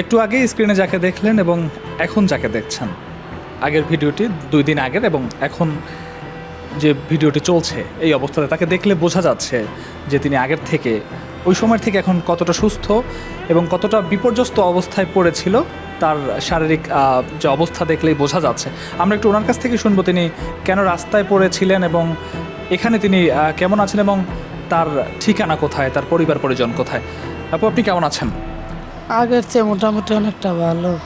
একটু আগে স্ক্রিনে যাকে দেখলেন এবং এখন যাকে দেখছেন। আগের ভিডিওটি দুই দিন আগের এবং এখন যে ভিডিওটি চলছে, এই অবস্থাতে তাকে দেখলে বোঝা যাচ্ছে যে তিনি আগের থেকে, ওই সময় থেকে এখন কতটা সুস্থ এবং কতটা বিপর্যস্ত অবস্থায় পড়েছিল, তার শারীরিক যে অবস্থা দেখলেই বোঝা যাচ্ছে। আমরা একটু ওনার কাছ থেকে শুনব তিনি কেন রাস্তায় পড়েছিলেন এবং এখানে তিনি কেমন আছেন এবং তার ঠিকানা কোথায়, তার পরিবার পরিজন কোথায়? আপু, আপনি কেমন আছেন? আগের চেয়ে মোটামুটি অনেকটা ভালো।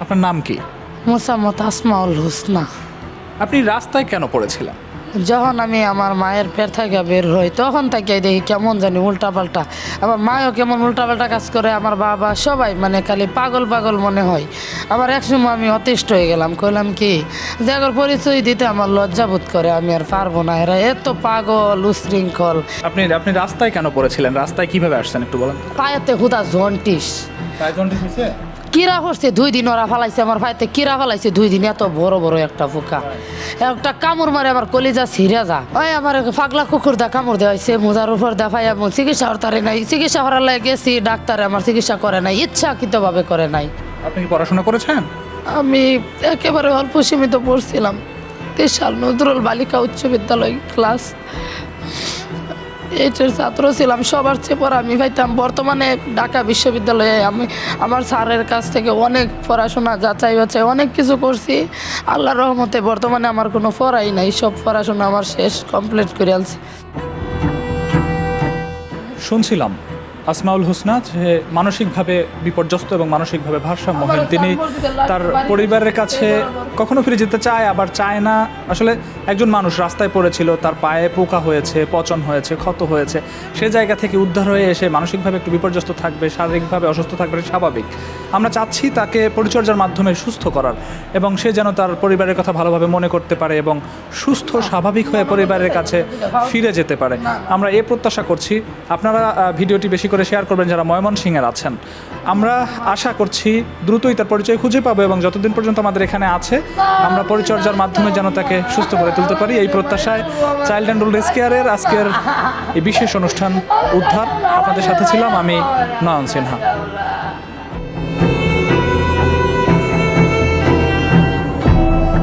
আপনার নাম কি? মোসাম্মত আসমাউল হুসনা। আপনি রাস্তায় কেন পড়েছিলেন? যখন আমি আমার মায়ের পেট থেকে বের হই তখন থেকে দেখি কেমন জানি উল্টাপাল্টা। আমার মায়ও কেমন উল্টাপাল্টা কাজ করে আমার বাবা সবাই মানে খালি পাগল পাগল মনে হয়। আবার একসময় আমি অতিষ্ঠ হয়ে গেলাম কইলাম কি যে আগর পরিচয় দিতে আমার লজ্জা বোধ করে আমি আর পারব না। এরা এত পাগল উশৃঙ্খল। আপনি আপনি রাস্তায় কেন পড়েছিলেন? রাস্তায় কীভাবে আসছেন একটু বলেন? পায়েতে হুদা জন্টিস। কিরা করছে দুই দিন ওরা ফালাইছে আমার ভাইতে। কিরা ফালাইছে? দুই দিন। এত বড় বড় একটা পোকা একটা কামড় মারে আমার কলিজা ছিঁড়ে যা। ওই আমার পাগলা কুকুর দা কামড় দেওয়া হয়েছে মোজার উপর দেখাই এমন চিকিৎসা হরতারে নাই। চিকিৎসা হরার লাগে গেছি ডাক্তারে আমার চিকিৎসা করে নাই ইচ্ছাকৃতভাবে করে নাই। আপনি কি পড়াশোনা করেছেন? আমি একেবারে অল্প সীমিত পড়ছিলাম। তেসাল নজরুল বালিকা উচ্চ বিদ্যালয় ক্লাস এইটের ছাত্র ছিলাম, সবার চেয়ে পড়া আমি পাইতাম বর্তমানে ঢাকা বিশ্ববিদ্যালয়ে আমি আমার স্যারের কাছ থেকে অনেক পড়াশোনা, যাচাই বাছাই অনেক কিছু করছি। আল্লাহ রহমতে বর্তমানে আমার কোনো পড়াই নাই, সব পড়াশোনা আমার শেষ কমপ্লিট করে আনছি। শুনছিলাম। আসমাউল হোসনা যে মানসিকভাবে বিপর্যস্ত এবং মানসিকভাবে ভারসাম্যহীন। তিনি তার পরিবারের কাছে কখনো ফিরে যেতে চায় আবার চায় না। আসলে একজন মানুষ রাস্তায় পড়েছিল তার পায়ে পোকা হয়েছে পচন হয়েছে ক্ষত হয়েছে। সে জায়গা থেকে উদ্ধার হয়ে এসে মানসিকভাবে একটু বিপর্যস্ত থাকবে শারীরিকভাবে অসুস্থ থাকবে স্বাভাবিক। আমরা চাচ্ছি তাকে পরিচর্যার মাধ্যমে সুস্থ করার এবং সে যেন তার পরিবারের কথা ভালোভাবে মনে করতে পারে এবং সুস্থ, স্বাভাবিক হয়ে পরিবারের কাছে ফিরে যেতে পারে। আমরা এ প্রত্যাশা করছি। আপনারা ভিডিওটি বেশি করে শেয়ার করবেন যারা ময়মনসিংহের আছেন। আমরা আশা করছি দ্রুতই তার পরিচয় খুঁজে পাবো এবং যতদিন পর্যন্ত আমাদের এখানে আছে, আমরা পরিচর্যার মাধ্যমে যেন তাকে সুস্থ করে তুলতে পারি। এই প্রত্যাশায় চাইল্ড অ্যান্ড ওল্ড কেয়ারের আজকের এই বিশেষ অনুষ্ঠান উদ্ধার। আপনাদের সাথে ছিলাম আমি নয়ন সিনহা।